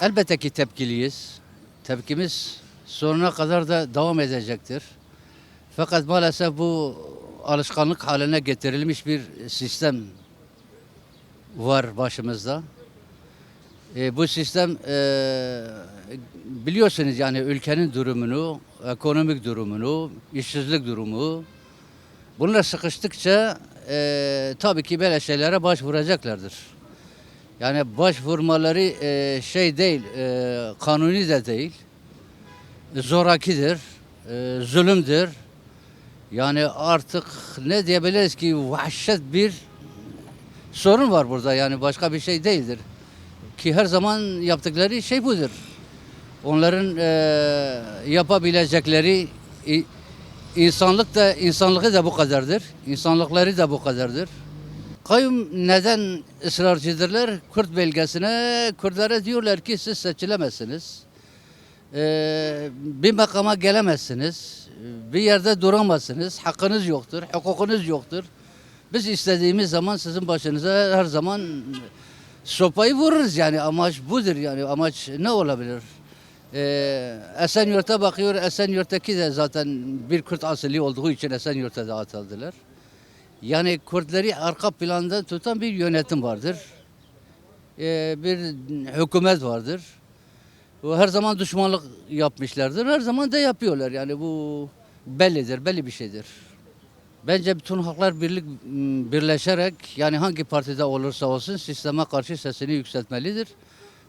Elbette ki tepkiliyiz. Tepkimiz sonuna kadar da devam edecektir. Fakat maalesef bu alışkanlık haline getirilmiş bir sistem var başımızda. E, bu sistem e, biliyorsunuz yani ülkenin durumunu, ekonomik durumunu, işsizlik durumu. Bunlar sıkıştıkça e, tabii ki böyle şeylere başvuracaklardır. Yani başvurmaları e, şey değil, e, kanuni de değil, zorakidir, e, zulümdür. Yani artık ne diyebiliriz ki vahşet bir sorun var burada yani başka bir şey değildir. Ki her zaman yaptıkları şey budur. Onların e, yapabilecekleri insanlık da insanlığı da bu kadardır. İnsanlıkları da bu kadardır. Kayyum neden ısrarcıdırlar? Kürt bölgesine, Kürtlere diyorlar ki siz seçilemezsiniz. Ee, bir makama gelemezsiniz. Bir yerde duramazsınız. Hakkınız yoktur, hukukunuz yoktur. Biz istediğimiz zaman sizin başınıza her zaman sopayı vururuz yani amaç budur yani amaç ne olabilir? Ee, Esenyurt'a bakıyor. Esenyurt'taki de zaten bir Kürt asili olduğu için Esenyurt'a da atıldılar. Yani Kürtleri arka planda tutan bir yönetim vardır. Ee, bir hükümet vardır. Her zaman düşmanlık yapmışlardır. Her zaman da yapıyorlar. Yani bu bellidir, belli bir şeydir. Bence bütün halklar birlik birleşerek yani hangi partide olursa olsun sisteme karşı sesini yükseltmelidir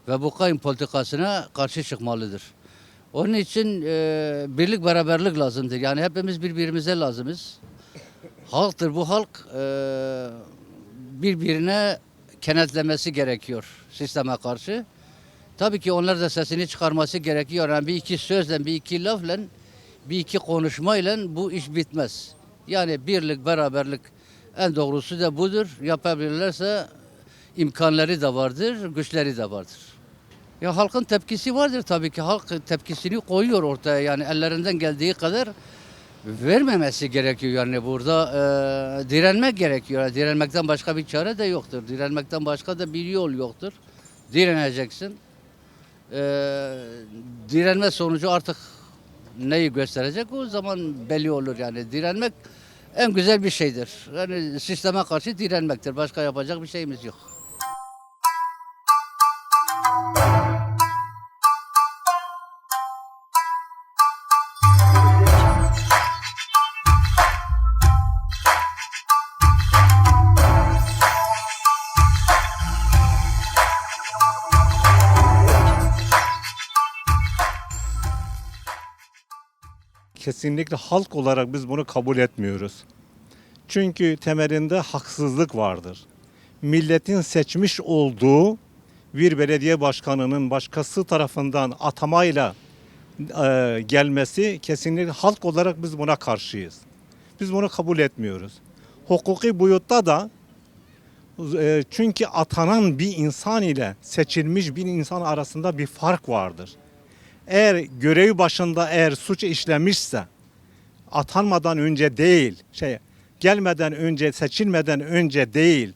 ve bu kayın politikasına karşı çıkmalıdır. Onun için e, birlik beraberlik lazımdır. Yani hepimiz birbirimize lazımız. Halktır bu halk e, birbirine kenetlemesi gerekiyor sisteme karşı. Tabii ki onlar da sesini çıkarması gerekiyor. Yani bir iki sözle, bir iki lafla, bir iki konuşmayla bu iş bitmez. Yani birlik, beraberlik en doğrusu da budur. Yapabilirlerse imkanları da vardır, güçleri de vardır. Ya halkın tepkisi vardır tabii ki. Halk tepkisini koyuyor ortaya. Yani ellerinden geldiği kadar vermemesi gerekiyor. Yani burada e, direnmek gerekiyor. Direnmekten başka bir çare de yoktur. Direnmekten başka da bir yol yoktur. Direneceksin. E, direnme sonucu artık neyi gösterecek o zaman belli olur yani. Direnmek en güzel bir şeydir. Yani sisteme karşı direnmektir. Başka yapacak bir şeyimiz yok. Kesinlikle halk olarak biz bunu kabul etmiyoruz. Çünkü temelinde haksızlık vardır. Milletin seçmiş olduğu bir belediye başkanının başkası tarafından atamayla e, gelmesi kesinlikle halk olarak biz buna karşıyız. Biz bunu kabul etmiyoruz. Hukuki boyutta da e, çünkü atanan bir insan ile seçilmiş bir insan arasında bir fark vardır eğer görev başında eğer suç işlemişse atanmadan önce değil, şey gelmeden önce, seçilmeden önce değil,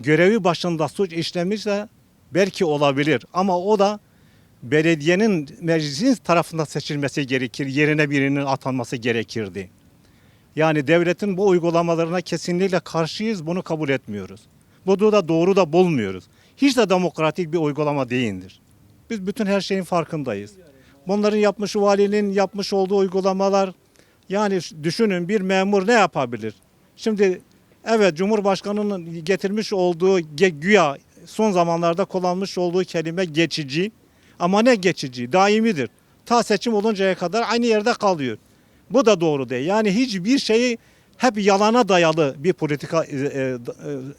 görevi başında suç işlemişse belki olabilir ama o da belediyenin meclisin tarafından seçilmesi gerekir, yerine birinin atanması gerekirdi. Yani devletin bu uygulamalarına kesinlikle karşıyız, bunu kabul etmiyoruz. Bu da doğru da bulmuyoruz. Hiç de demokratik bir uygulama değildir. Biz bütün her şeyin farkındayız. Bunların yapmış valinin yapmış olduğu uygulamalar yani düşünün bir memur ne yapabilir? Şimdi evet Cumhurbaşkanı'nın getirmiş olduğu güya son zamanlarda kullanmış olduğu kelime geçici ama ne geçici? Daimidir. Ta seçim oluncaya kadar aynı yerde kalıyor. Bu da doğru değil. Yani hiçbir şeyi hep yalana dayalı bir politika e, e, e,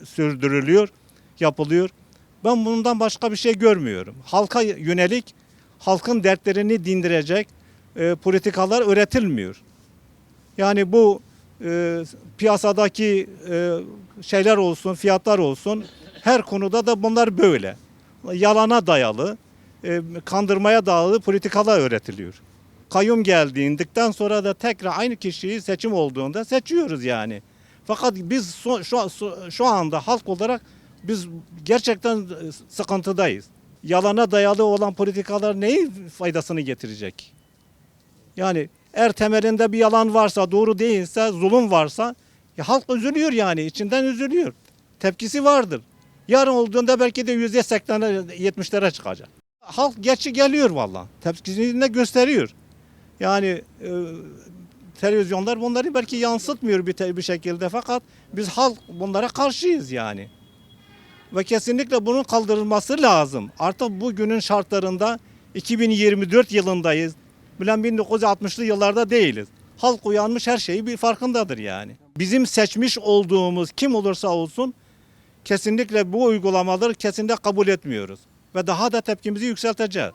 sürdürülüyor, yapılıyor. Ben bundan başka bir şey görmüyorum. Halka yönelik halkın dertlerini dindirecek e, politikalar üretilmiyor. Yani bu e, piyasadaki e, şeyler olsun, fiyatlar olsun her konuda da bunlar böyle. Yalana dayalı, e, kandırmaya dayalı politikalar üretiliyor. Kayyum geldiğinden sonra da tekrar aynı kişiyi seçim olduğunda seçiyoruz yani. Fakat biz so- şu, şu anda halk olarak biz gerçekten sıkıntıdayız. Yalana dayalı olan politikalar neyin faydasını getirecek? Yani eğer temelinde bir yalan varsa, doğru değilse, zulüm varsa ya halk üzülüyor yani, içinden üzülüyor. Tepkisi vardır. Yarın olduğunda belki de yüzde seksenlere, yetmişlere çıkacak. Halk geçi geliyor valla. Tepkisini de gösteriyor. Yani e, televizyonlar bunları belki yansıtmıyor bir, bir şekilde fakat biz halk bunlara karşıyız yani. Ve kesinlikle bunun kaldırılması lazım. Artık bugünün şartlarında 2024 yılındayız. Bilen 1960'lı yıllarda değiliz. Halk uyanmış her şeyi bir farkındadır yani. Bizim seçmiş olduğumuz kim olursa olsun kesinlikle bu uygulamaları kesinlikle kabul etmiyoruz. Ve daha da tepkimizi yükselteceğiz.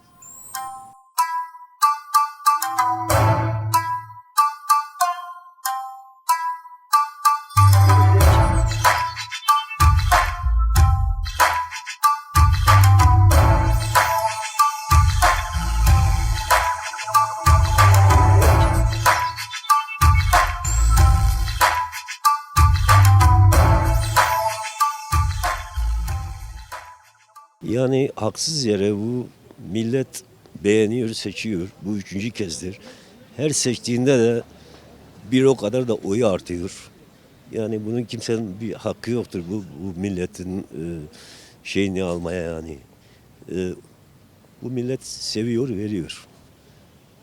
Yani haksız yere bu millet beğeniyor, seçiyor. Bu üçüncü kezdir. Her seçtiğinde de bir o kadar da oyu artıyor. Yani bunun kimsenin bir hakkı yoktur bu, bu milletin e, şeyini almaya yani. E, bu millet seviyor, veriyor.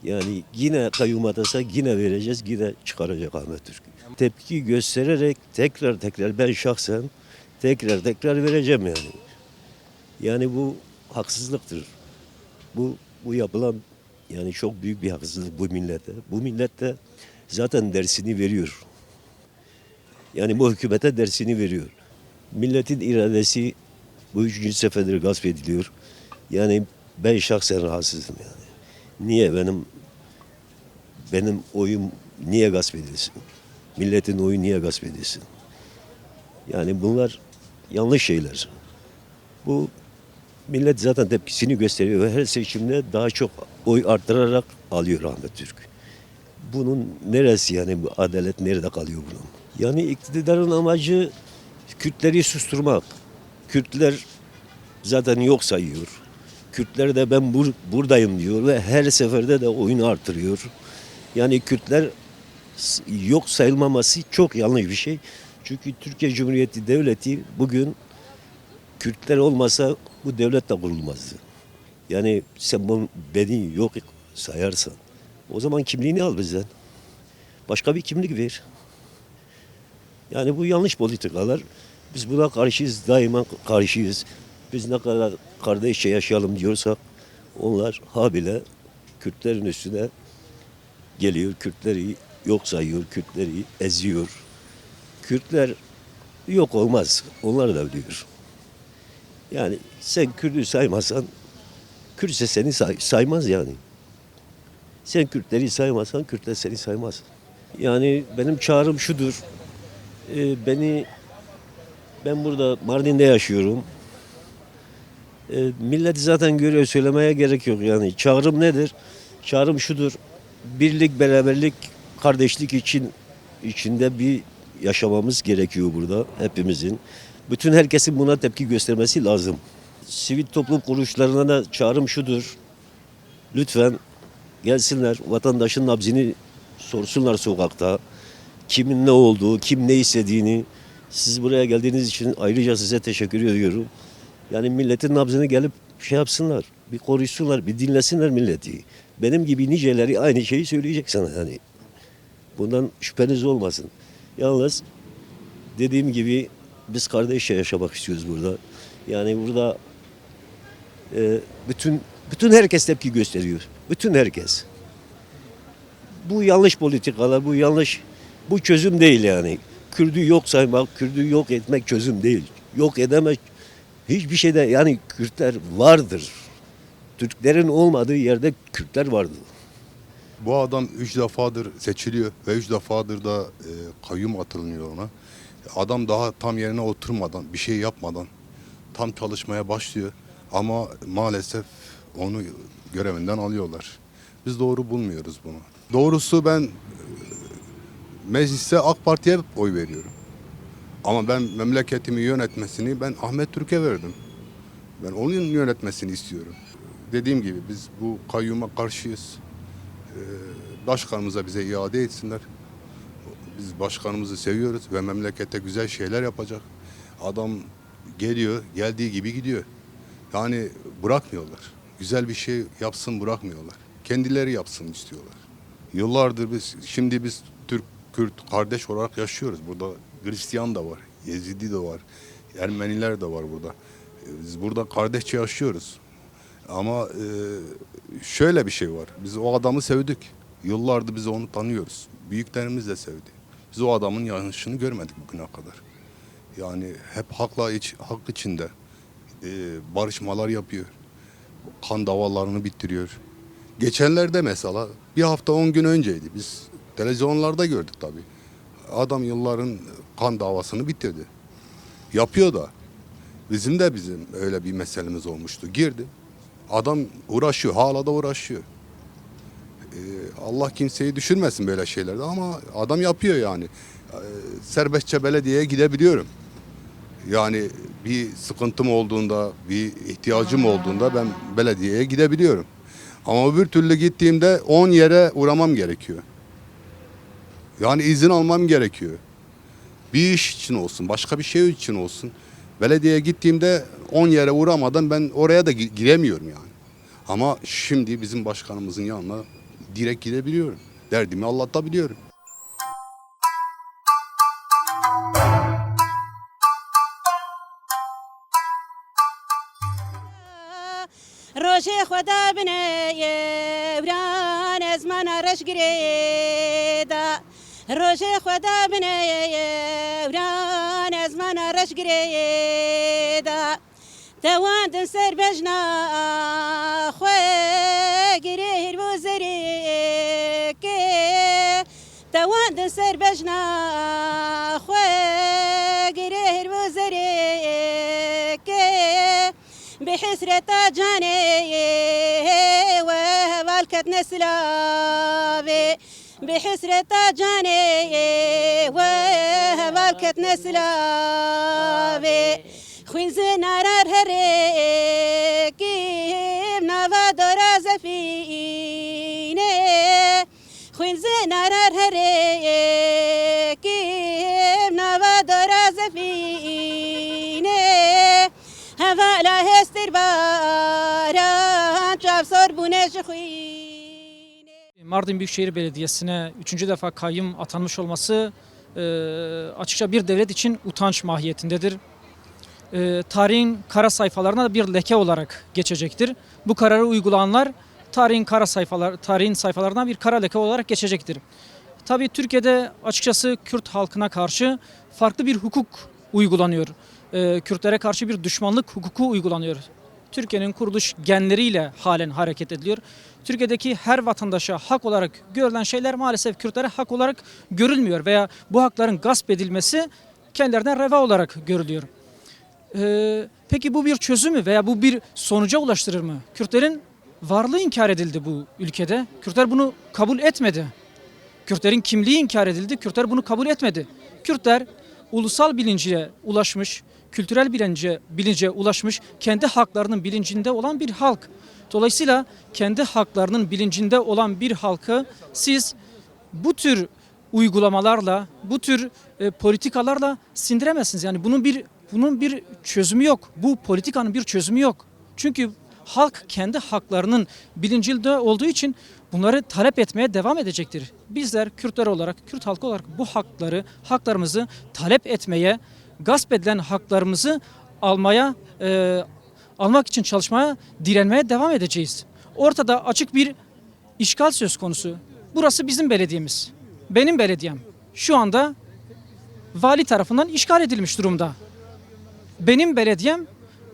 Yani yine kayyum atasa yine vereceğiz, yine çıkaracak Ahmet Türk. Tepki göstererek tekrar tekrar ben şahsen tekrar tekrar vereceğim yani. Yani bu haksızlıktır. Bu bu yapılan yani çok büyük bir haksızlık bu millete. Bu millet de zaten dersini veriyor. Yani bu hükümete dersini veriyor. Milletin iradesi bu üçüncü seferdir gasp ediliyor. Yani ben şahsen rahatsızım yani. Niye benim benim oyum niye gasp edilsin? Milletin oyu niye gasp edilsin? Yani bunlar yanlış şeyler. Bu millet zaten tepkisini gösteriyor her seçimde daha çok oy arttırarak alıyor Ahmet Türk. Bunun neresi yani bu adalet nerede kalıyor bunun? Yani iktidarın amacı Kürtleri susturmak. Kürtler zaten yok sayıyor. Kürtler de ben bur- buradayım diyor ve her seferde de oyunu artırıyor. Yani Kürtler yok sayılmaması çok yanlış bir şey. Çünkü Türkiye Cumhuriyeti Devleti bugün Kürtler olmasa bu devlet de kurulmazdı. Yani sen bunu, beni yok sayarsan o zaman kimliğini al bizden. Başka bir kimlik ver. Yani bu yanlış politikalar. Biz buna karşıyız, daima karşıyız. Biz ne kadar kardeşçe yaşayalım diyorsak onlar habile Kürtlerin üstüne geliyor. Kürtleri yok sayıyor, Kürtleri eziyor. Kürtler yok olmaz. Onlar da biliyor. Yani sen Kürt'ü saymazsan Kürt seni say- saymaz yani. Sen Kürtleri saymazsan Kürtler seni saymaz. Yani benim çağrım şudur. Ee, beni ben burada Mardin'de yaşıyorum. Ee, millet zaten görüyor söylemeye gerek yok yani. Çağrım nedir? Çağrım şudur. Birlik, beraberlik, kardeşlik için içinde bir yaşamamız gerekiyor burada hepimizin. Bütün herkesin buna tepki göstermesi lazım. Sivil toplum kuruluşlarına da çağrım şudur. Lütfen gelsinler vatandaşın nabzini sorsunlar sokakta. Kimin ne olduğu, kim ne istediğini. Siz buraya geldiğiniz için ayrıca size teşekkür ediyorum. Yani milletin nabzını gelip şey yapsınlar. Bir koruysunlar, bir dinlesinler milleti. Benim gibi niceleri aynı şeyi söyleyecek sana yani. Bundan şüpheniz olmasın. Yalnız dediğim gibi biz kardeşçe yaşamak istiyoruz burada. Yani burada e, bütün bütün herkes tepki gösteriyor. Bütün herkes. Bu yanlış politikalar, bu yanlış, bu çözüm değil yani. Kürdü yok saymak, Kürdü yok etmek çözüm değil. Yok edemek hiçbir şeyde yani Kürtler vardır. Türklerin olmadığı yerde Kürtler vardır. Bu adam üç defadır seçiliyor ve üç defadır da e, kayyum atılmıyor ona. Adam daha tam yerine oturmadan, bir şey yapmadan tam çalışmaya başlıyor. Ama maalesef onu görevinden alıyorlar. Biz doğru bulmuyoruz bunu. Doğrusu ben e, mecliste AK Parti'ye oy veriyorum. Ama ben memleketimi yönetmesini ben Ahmet Türk'e verdim. Ben onun yönetmesini istiyorum. Dediğim gibi biz bu kayyuma karşıyız. Ee, Başkanımıza bize iade etsinler. Biz başkanımızı seviyoruz ve memlekette güzel şeyler yapacak. Adam geliyor, geldiği gibi gidiyor. Yani bırakmıyorlar. Güzel bir şey yapsın bırakmıyorlar. Kendileri yapsın istiyorlar. Yıllardır biz, şimdi biz Türk, Kürt kardeş olarak yaşıyoruz. Burada Hristiyan da var, Yezidi de var, Ermeniler de var burada. Biz burada kardeşçe yaşıyoruz. Ama e, şöyle bir şey var. Biz o adamı sevdik. Yıllardır biz onu tanıyoruz. Büyüklerimiz de sevdi. Biz o adamın yanlışını görmedik bugüne kadar. Yani hep hakla iç, hak içinde e, barışmalar yapıyor. Kan davalarını bitiriyor. Geçenlerde mesela bir hafta on gün önceydi. Biz televizyonlarda gördük tabii. Adam yılların kan davasını bitirdi. Yapıyor da. Bizim de bizim öyle bir meselemiz olmuştu. Girdi. Adam uğraşıyor. Hala da uğraşıyor. Ee, Allah kimseyi düşürmesin böyle şeylerde ama adam yapıyor yani. Ee, serbestçe belediyeye gidebiliyorum. Yani bir sıkıntım olduğunda, bir ihtiyacım olduğunda ben belediyeye gidebiliyorum. Ama öbür türlü gittiğimde 10 yere uğramam gerekiyor. Yani izin almam gerekiyor. Bir iş için olsun, başka bir şey için olsun. Belediyeye gittiğimde 10 yere uğramadan ben oraya da gi- giremiyorum yani. Ama şimdi bizim başkanımızın yanına direkt gidebiliyorum. Derdimi anlatabiliyorum. ڕۆژێ خۆدا بنێ وران ئەزمانە ڕەشگرێدا ڕۆژێ خۆدا بنێ وران ئەزمانە ڕەشگرێدا دەواندن سەر بەژنا خوێ گرێ هیر بۆ زەرێکێ سربجنا خوي قرير وزريك بحسرة جاني وهوالكت نسلابي بحسرة جاني وهوالكت نسلابي خوين زنار کی خوين زنار هريكي نافا دورا زفيني هوا لا هستر باران çap sor bu ne şuine Mardin Büyükşehir Belediyesi'ne üçüncü defa kayyum atanmış olması e, açıkça bir devlet için utanç mahiyetindedir. E, tarihin kara sayfalarına da bir leke olarak geçecektir. Bu kararı uygulayanlar tarihin kara sayfalar tarihin sayfalarına bir kara leke olarak geçecektir. Tabii Türkiye'de açıkçası Kürt halkına karşı farklı bir hukuk uygulanıyor. E, Kürtlere karşı bir düşmanlık hukuku uygulanıyor. Türkiye'nin kuruluş genleriyle halen hareket ediliyor. Türkiye'deki her vatandaşa hak olarak görülen şeyler maalesef Kürtlere hak olarak görülmüyor veya bu hakların gasp edilmesi kendilerine reva olarak görülüyor. Ee, peki bu bir çözüm mü veya bu bir sonuca ulaştırır mı? Kürtlerin varlığı inkar edildi bu ülkede. Kürtler bunu kabul etmedi. Kürtlerin kimliği inkar edildi. Kürtler bunu kabul etmedi. Kürtler ulusal bilince ulaşmış, kültürel bilince, bilince ulaşmış, kendi haklarının bilincinde olan bir halk. Dolayısıyla kendi haklarının bilincinde olan bir halkı siz bu tür uygulamalarla, bu tür e, politikalarla sindiremezsiniz. Yani bunun bir bunun bir çözümü yok. Bu politikanın bir çözümü yok. Çünkü halk kendi haklarının bilincinde olduğu için bunları talep etmeye devam edecektir. Bizler Kürtler olarak, Kürt halkı olarak bu hakları, haklarımızı talep etmeye, gasp edilen haklarımızı almaya, e, almak için çalışmaya, direnmeye devam edeceğiz. Ortada açık bir işgal söz konusu. Burası bizim belediyemiz. Benim belediyem. Şu anda vali tarafından işgal edilmiş durumda. Benim belediyem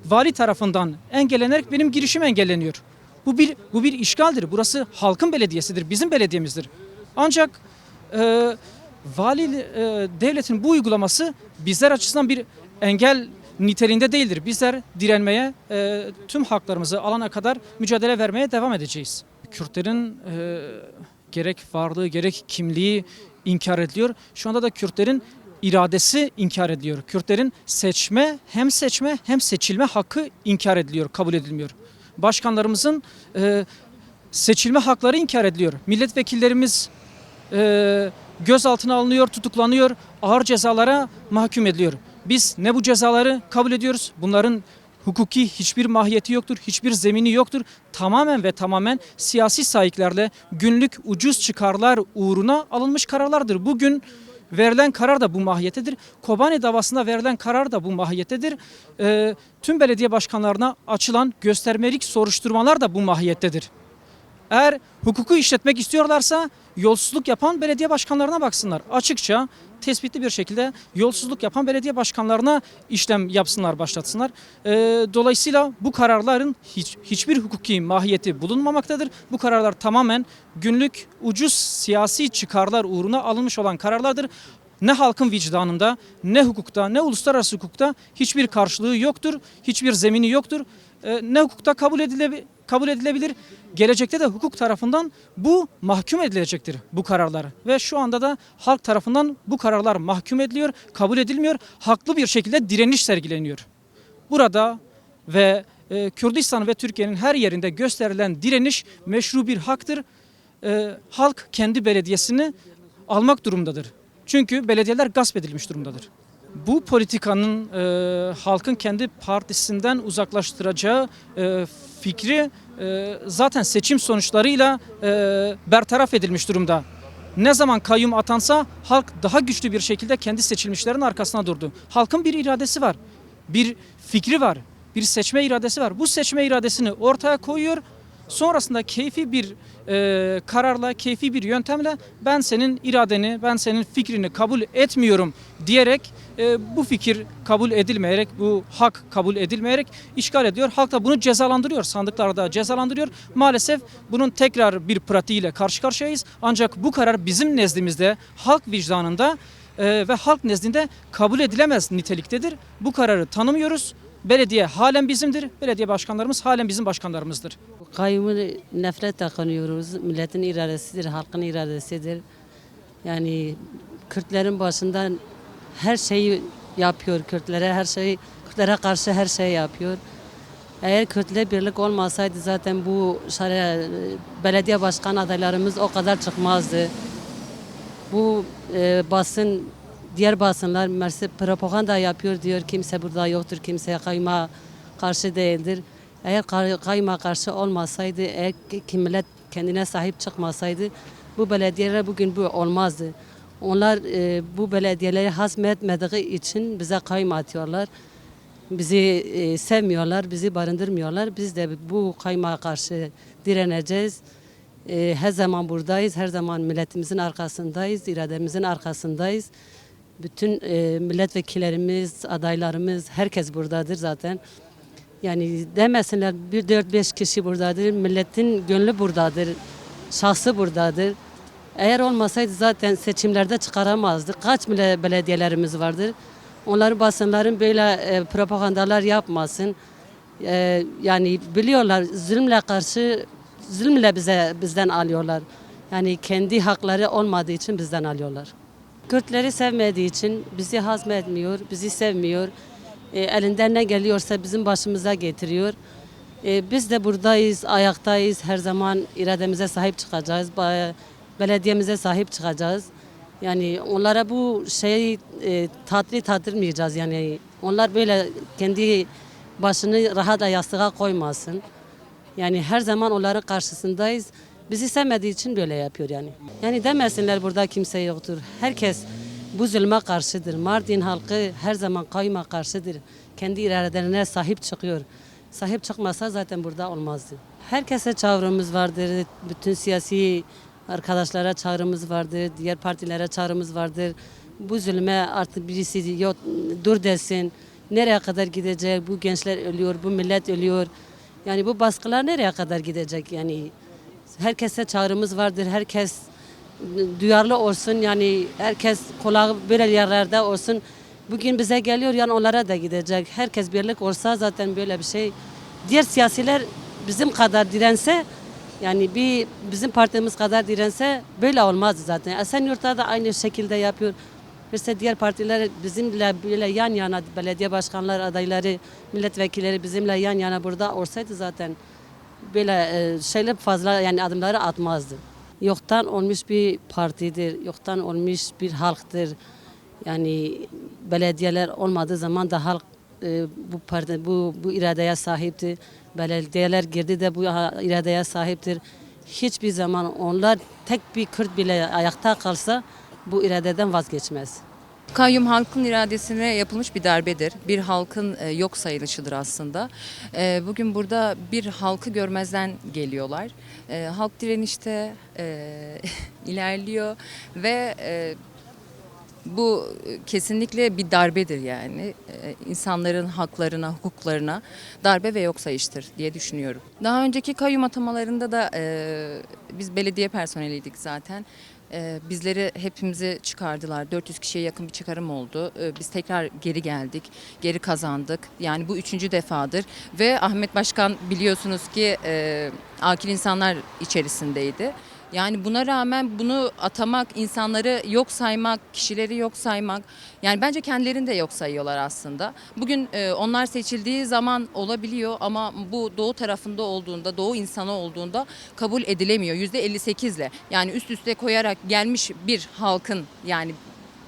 vali tarafından engellenerek benim girişim engelleniyor. Bu bir bu bir işgaldir. Burası halkın belediyesidir, bizim belediyemizdir. Ancak e, vali e, devletin bu uygulaması bizler açısından bir engel niteliğinde değildir. Bizler direnmeye, e, tüm haklarımızı alana kadar mücadele vermeye devam edeceğiz. Kürtlerin e, gerek varlığı gerek kimliği inkar ediliyor. Şu anda da Kürtlerin iradesi inkar ediliyor. Kürtlerin seçme hem seçme hem seçilme hakkı inkar ediliyor, kabul edilmiyor. Başkanlarımızın e, seçilme hakları inkar ediliyor. Milletvekillerimiz e, gözaltına alınıyor, tutuklanıyor, ağır cezalara mahkum ediliyor. Biz ne bu cezaları kabul ediyoruz? Bunların hukuki hiçbir mahiyeti yoktur, hiçbir zemini yoktur. Tamamen ve tamamen siyasi sahiplerle günlük ucuz çıkarlar uğruna alınmış kararlardır. Bugün verilen karar da bu mahiyettedir. Kobani davasında verilen karar da bu mahiyettedir. Ee, tüm belediye başkanlarına açılan göstermelik soruşturmalar da bu mahiyettedir. Eğer hukuku işletmek istiyorlarsa yolsuzluk yapan belediye başkanlarına baksınlar. Açıkça tespitli bir şekilde yolsuzluk yapan belediye başkanlarına işlem yapsınlar, başlatsınlar. Ee, dolayısıyla bu kararların hiç, hiçbir hukuki mahiyeti bulunmamaktadır. Bu kararlar tamamen günlük ucuz siyasi çıkarlar uğruna alınmış olan kararlardır. Ne halkın vicdanında, ne hukukta, ne uluslararası hukukta hiçbir karşılığı yoktur, hiçbir zemini yoktur. Ee, ne hukukta kabul edilebilir, kabul edilebilir. Gelecekte de hukuk tarafından bu mahkum edilecektir bu kararlar. Ve şu anda da halk tarafından bu kararlar mahkum ediliyor, kabul edilmiyor. Haklı bir şekilde direniş sergileniyor. Burada ve e, Kürdistan ve Türkiye'nin her yerinde gösterilen direniş meşru bir haktır. E, halk kendi belediyesini almak durumundadır. Çünkü belediyeler gasp edilmiş durumdadır. Bu politikanın e, halkın kendi partisinden uzaklaştıracağı e, fikri zaten seçim sonuçlarıyla e, bertaraf edilmiş durumda. Ne zaman kayyum atansa halk daha güçlü bir şekilde kendi seçilmişlerin arkasına durdu. Halkın bir iradesi var, bir fikri var, bir seçme iradesi var. Bu seçme iradesini ortaya koyuyor. Sonrasında keyfi bir e, kararla, keyfi bir yöntemle ben senin iradeni, ben senin fikrini kabul etmiyorum diyerek e, bu fikir kabul edilmeyerek, bu hak kabul edilmeyerek işgal ediyor. Halk da bunu cezalandırıyor, sandıklarda cezalandırıyor. Maalesef bunun tekrar bir pratiğiyle karşı karşıyayız. Ancak bu karar bizim nezdimizde, halk vicdanında e, ve halk nezdinde kabul edilemez niteliktedir. Bu kararı tanımıyoruz. Belediye halen bizimdir. Belediye başkanlarımız halen bizim başkanlarımızdır. Kayyumu nefretle kanıyoruz. Milletin iradesidir, halkın iradesidir. Yani Kürtlerin başından her şeyi yapıyor Kürtlere, her şeyi Kürtlere karşı her şeyi yapıyor. Eğer Kürtle birlik olmasaydı zaten bu şare, belediye başkan adaylarımız o kadar çıkmazdı. Bu e, basın, diğer basınlar mersi propaganda yapıyor diyor kimse burada yoktur, kimse kayma karşı değildir. Eğer kay- kayma karşı olmasaydı, eğer ki millet kendine sahip çıkmasaydı bu belediyeler bugün bu olmazdı. Onlar e, bu belediyeleri hazmetmediği için bize kayma atıyorlar. Bizi e, sevmiyorlar, bizi barındırmıyorlar. Biz de bu kaymağa karşı direneceğiz. E, her zaman buradayız, her zaman milletimizin arkasındayız, irademizin arkasındayız. Bütün e, milletvekillerimiz, adaylarımız, herkes buradadır zaten. Yani demesinler bir dört beş kişi buradadır, milletin gönlü buradadır, şahsı buradadır. Eğer olmasaydı zaten seçimlerde çıkaramazdık. Kaç bile belediyelerimiz vardır. Onların basınların böyle e, propagandalar yapmasın. E, yani biliyorlar zulümle karşı zulümle bize bizden alıyorlar. Yani kendi hakları olmadığı için bizden alıyorlar. Kürtleri sevmediği için bizi hazmetmiyor, bizi sevmiyor. E, elinden ne geliyorsa bizim başımıza getiriyor. E, biz de buradayız, ayaktayız. Her zaman irademize sahip çıkacağız. Belediyemize sahip çıkacağız. Yani onlara bu şeyi e, tatlı tattırmayacağız. Yani onlar böyle kendi başını rahat yastığa koymasın. Yani her zaman onların karşısındayız. Bizi sevmediği için böyle yapıyor yani. Yani demesinler burada kimse yoktur. Herkes bu zulme karşıdır. Mardin halkı her zaman kayma karşıdır. Kendi iradelerine sahip çıkıyor. Sahip çıkmasa zaten burada olmazdı. Herkese çağrımız vardır. Bütün siyasi arkadaşlara çağrımız vardır. Diğer partilere çağrımız vardır. Bu zulme artık birisi yok, dur desin. Nereye kadar gidecek? Bu gençler ölüyor, bu millet ölüyor. Yani bu baskılar nereye kadar gidecek? Yani herkese çağrımız vardır. Herkes duyarlı olsun. Yani herkes kulağı böyle yerlerde olsun. Bugün bize geliyor yani onlara da gidecek. Herkes birlik olsa zaten böyle bir şey. Diğer siyasiler bizim kadar dirense yani bir bizim partimiz kadar dirense böyle olmazdı zaten. Esenyurt'ta da aynı şekilde yapıyor. Mesela diğer partiler bizimle böyle yan yana belediye başkanlar adayları, milletvekilleri bizimle yan yana burada olsaydı zaten böyle e, şeyler fazla yani adımları atmazdı. Yoktan olmuş bir partidir, yoktan olmuş bir halktır. Yani belediyeler olmadığı zaman da halk e, bu parti bu bu iradeye sahipti. Belediyeler girdi de bu iradeye sahiptir. Hiçbir zaman onlar tek bir Kürt bile ayakta kalsa bu iradeden vazgeçmez. Kayyum halkın iradesine yapılmış bir darbedir. Bir halkın e, yok sayılışıdır aslında. E, Bugün burada bir halkı görmezden geliyorlar. E, Halk direnişte ilerliyor ve bu kesinlikle bir darbedir yani. İnsanların haklarına, hukuklarına darbe ve yok sayıştır diye düşünüyorum. Daha önceki kayyum atamalarında da biz belediye personeliydik zaten. E, bizleri hepimizi çıkardılar. 400 kişiye yakın bir çıkarım oldu. E, biz tekrar geri geldik, geri kazandık. Yani bu üçüncü defadır. Ve Ahmet Başkan biliyorsunuz ki e, akil insanlar içerisindeydi. Yani buna rağmen bunu atamak, insanları yok saymak, kişileri yok saymak. Yani bence kendilerini de yok sayıyorlar aslında. Bugün e, onlar seçildiği zaman olabiliyor ama bu doğu tarafında olduğunda, doğu insanı olduğunda kabul edilemiyor. %58 ile yani üst üste koyarak gelmiş bir halkın yani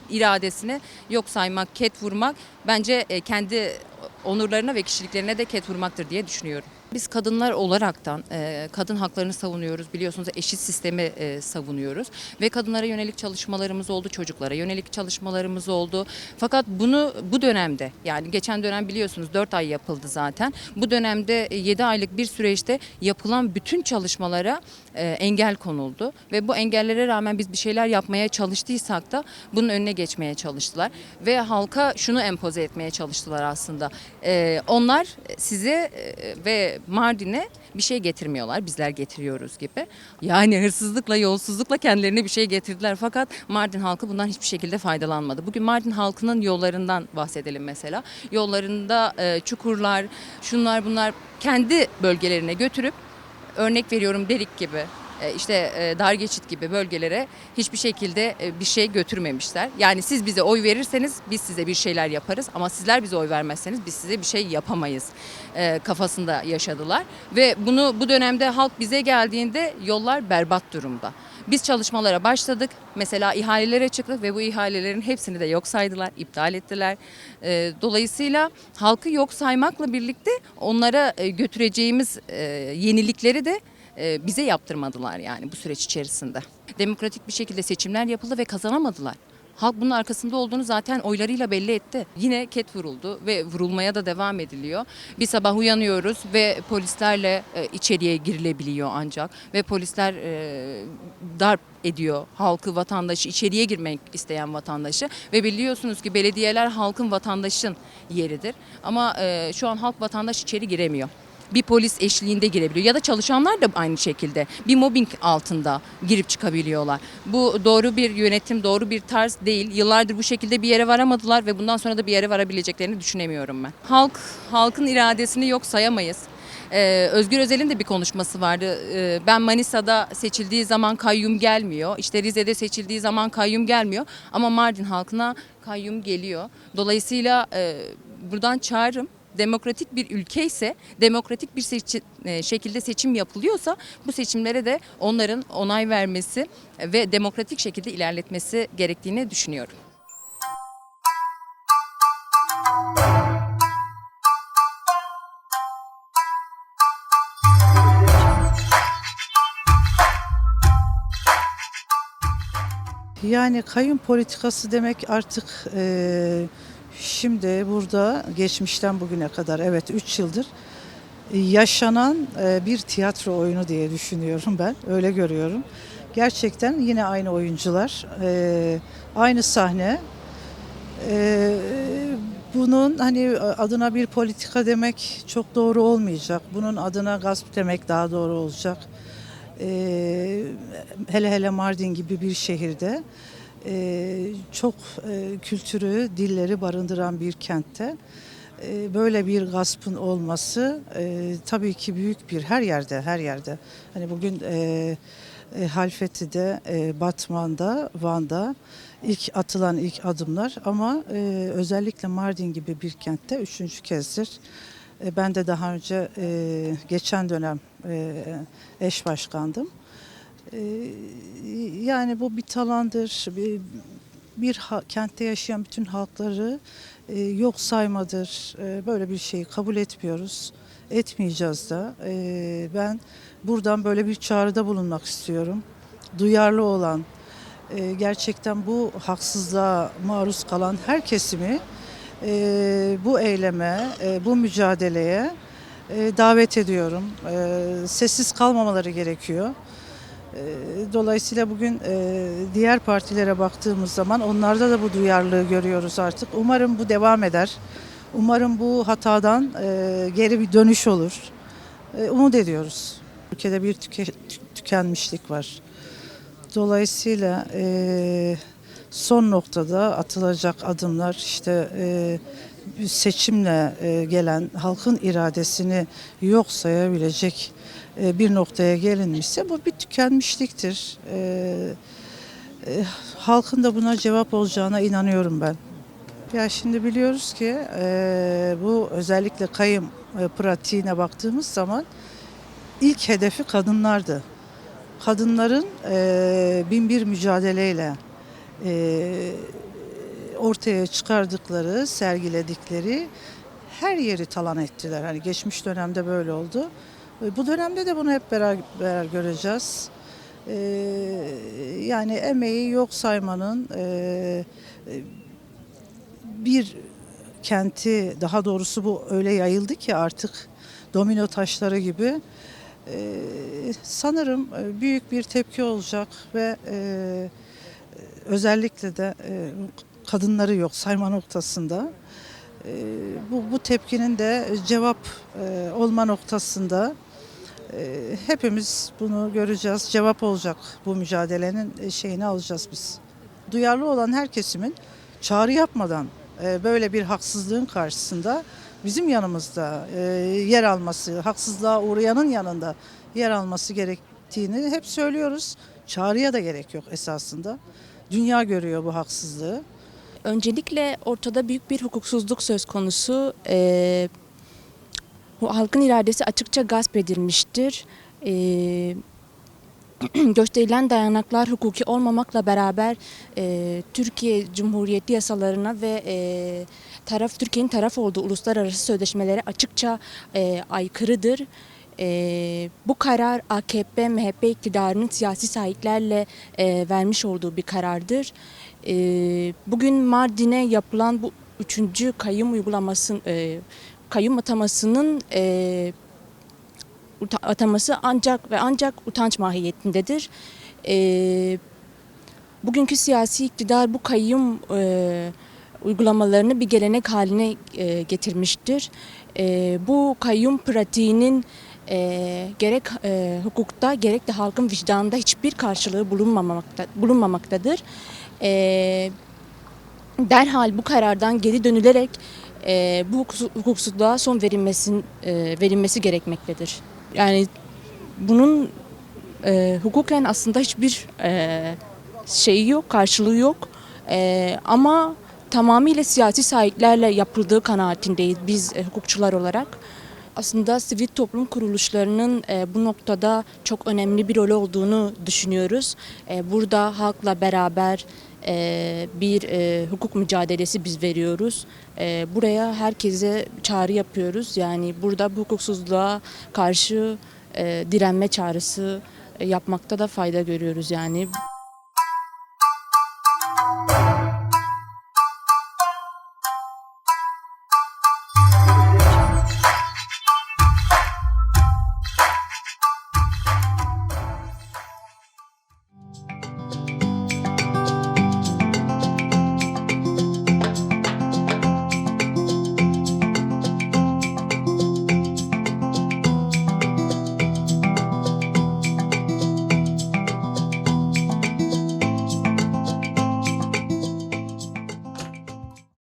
iradesini yok saymak, ket vurmak bence e, kendi onurlarına ve kişiliklerine de ket vurmaktır diye düşünüyorum. Biz kadınlar olaraktan e, kadın haklarını savunuyoruz. Biliyorsunuz eşit sistemi e, savunuyoruz. Ve kadınlara yönelik çalışmalarımız oldu, çocuklara yönelik çalışmalarımız oldu. Fakat bunu bu dönemde yani geçen dönem biliyorsunuz 4 ay yapıldı zaten. Bu dönemde 7 aylık bir süreçte yapılan bütün çalışmalara e, engel konuldu. Ve bu engellere rağmen biz bir şeyler yapmaya çalıştıysak da bunun önüne geçmeye çalıştılar. Ve halka şunu empoze etmeye çalıştılar aslında. E, onlar size e, ve Mardin'e bir şey getirmiyorlar. Bizler getiriyoruz gibi. Yani hırsızlıkla, yolsuzlukla kendilerine bir şey getirdiler. Fakat Mardin halkı bundan hiçbir şekilde faydalanmadı. Bugün Mardin halkının yollarından bahsedelim mesela. Yollarında e, çukurlar, şunlar bunlar kendi bölgelerine götürüp örnek veriyorum Derik gibi işte e, dar geçit gibi bölgelere hiçbir şekilde e, bir şey götürmemişler. Yani siz bize oy verirseniz biz size bir şeyler yaparız ama sizler bize oy vermezseniz biz size bir şey yapamayız e, kafasında yaşadılar. Ve bunu bu dönemde halk bize geldiğinde yollar berbat durumda. Biz çalışmalara başladık. Mesela ihalelere çıktık ve bu ihalelerin hepsini de yok saydılar, iptal ettiler. E, dolayısıyla halkı yok saymakla birlikte onlara e, götüreceğimiz e, yenilikleri de e, bize yaptırmadılar yani bu süreç içerisinde. Demokratik bir şekilde seçimler yapıldı ve kazanamadılar. Halk bunun arkasında olduğunu zaten oylarıyla belli etti. Yine ket vuruldu ve vurulmaya da devam ediliyor. Bir sabah uyanıyoruz ve polislerle e, içeriye girilebiliyor ancak ve polisler e, darp ediyor halkı, vatandaşı, içeriye girmek isteyen vatandaşı ve biliyorsunuz ki belediyeler halkın, vatandaşın yeridir. Ama şu an halk, vatandaş içeri giremiyor bir polis eşliğinde girebiliyor ya da çalışanlar da aynı şekilde bir mobbing altında girip çıkabiliyorlar. Bu doğru bir yönetim, doğru bir tarz değil. Yıllardır bu şekilde bir yere varamadılar ve bundan sonra da bir yere varabileceklerini düşünemiyorum ben. Halk, halkın iradesini yok sayamayız. Ee, Özgür Özel'in de bir konuşması vardı. Ee, ben Manisa'da seçildiği zaman kayyum gelmiyor. İşte Rize'de seçildiği zaman kayyum gelmiyor. Ama Mardin halkına kayyum geliyor. Dolayısıyla e, buradan çağrım demokratik bir ülke ise demokratik bir seçi- e, şekilde seçim yapılıyorsa bu seçimlere de onların onay vermesi ve demokratik şekilde ilerletmesi gerektiğini düşünüyorum. Yani kayyum politikası demek artık eee, şimdi burada geçmişten bugüne kadar evet 3 yıldır yaşanan eee, bir tiyatro oyunu diye düşünüyorum ben. Öyle görüyorum. Gerçekten yine aynı oyuncular, eee, aynı sahne. Bunun hani adına bir politika demek çok doğru olmayacak. Bunun adına gasp demek daha doğru olacak. Hele hele Mardin gibi bir şehirde eee, çok eee, kültürü, dilleri barındıran bir kentte eee, böyle bir gaspın olması eee, tabii ki büyük bir her yerde her yerde. Hani bugün eee e, Halfeti'de, e, Batman'da, Van'da ilk atılan ilk adımlar ama e, özellikle Mardin gibi bir kentte üçüncü kezdir. E, ben de daha önce e, geçen dönem e, eş başkandım. E, yani bu bir talandır, bir, bir ha- kentte yaşayan bütün halkları e, yok saymadır. E, böyle bir şeyi kabul etmiyoruz. Etmeyeceğiz de. E, ben buradan böyle bir çağrıda bulunmak istiyorum. Duyarlı olan, e, gerçekten bu haksızlığa maruz kalan her kesimi e, bu eyleme, e, bu mücadeleye e, davet ediyorum. E, sessiz kalmamaları gerekiyor. E, Dolayısıyla bugün e, diğer partilere baktığımız zaman onlarda da bu duyarlılığı görüyoruz artık. Umarım bu devam eder. Umarım bu hatadan e, geri bir dönüş olur. E, Umut ediyoruz. Ülkede bir tüke- tü- tükenmişlik var. Dolayısıyla son noktada atılacak adımlar işte e, seçimle e, gelen halkın iradesini yok sayabilecek e, bir noktaya gelinmişse bu bir tükenmişliktir. E, e, halkın da buna cevap olacağına inanıyorum ben. Ya şimdi biliyoruz ki e, bu özellikle kayım e, pratiğine baktığımız zaman ilk hedefi kadınlardı. Kadınların e, bin bir mücadeleyle ortaya çıkardıkları, sergiledikleri her yeri talan ettiler. Hani geçmiş dönemde böyle oldu. E, Bu dönemde de bunu hep beraber göreceğiz. E, yani emeği yok saymanın e, e, bir kenti daha doğrusu bu öyle yayıldı ki artık domino taşları gibi e, sanırım e, büyük bir tepki olacak ve e, özellikle de e, kadınları yok sayma noktasında e, bu, bu tepkinin de cevap e, olma noktasında e, hepimiz bunu göreceğiz. Cevap olacak bu mücadelenin e, şeyini alacağız biz. Duyarlı olan her kesimin çağrı yapmadan e, böyle bir haksızlığın karşısında bizim yanımızda e, yer alması, haksızlığa uğrayanın yanında yer alması gerektiğini hep söylüyoruz. Çağrıya da gerek yok esasında. Dünya görüyor bu haksızlığı. Öncelikle ortada büyük bir hukuksuzluk söz konusu. Ee, halkın iradesi açıkça gasp edilmiştir. Ee, gösterilen dayanaklar hukuki olmamakla beraber e, Türkiye Cumhuriyeti yasalarına ve e, taraf Türkiye'nin taraf olduğu uluslararası sözleşmelere açıkça e, aykırıdır. E, bu karar AKP, MHP iktidarının siyasi sahiplerle e, vermiş olduğu bir karardır. E, bugün Mardin'e yapılan bu üçüncü kayyum uygulamasının, e, kayyum atamasının e, ataması ancak ve ancak utanç mahiyetindedir. E, bugünkü siyasi iktidar bu kayyum e, uygulamalarını bir gelenek haline e, getirmiştir. E, bu kayyum pratiğinin e, gerek e, hukukta gerek de halkın vicdanında hiçbir karşılığı bulunmamakta, bulunmamaktadır. E, derhal bu karardan geri dönülerek e, bu hukuksuz- hukuksuzluğa son verilmesin, e, verilmesi gerekmektedir. Yani bunun e, hukuken aslında hiçbir e, şeyi yok, karşılığı yok. E, ama tamamıyla siyasi sahiplerle yapıldığı kanaatindeyiz biz e, hukukçular olarak aslında sivil toplum kuruluşlarının e, bu noktada çok önemli bir rol olduğunu düşünüyoruz. E, burada halkla beraber e, bir hukuk mücadelesi biz veriyoruz. Buraya herkese çağrı yapıyoruz. Yani burada bu hukuksuzluğa karşı direnme çağrısı yapmakta da fayda görüyoruz yani.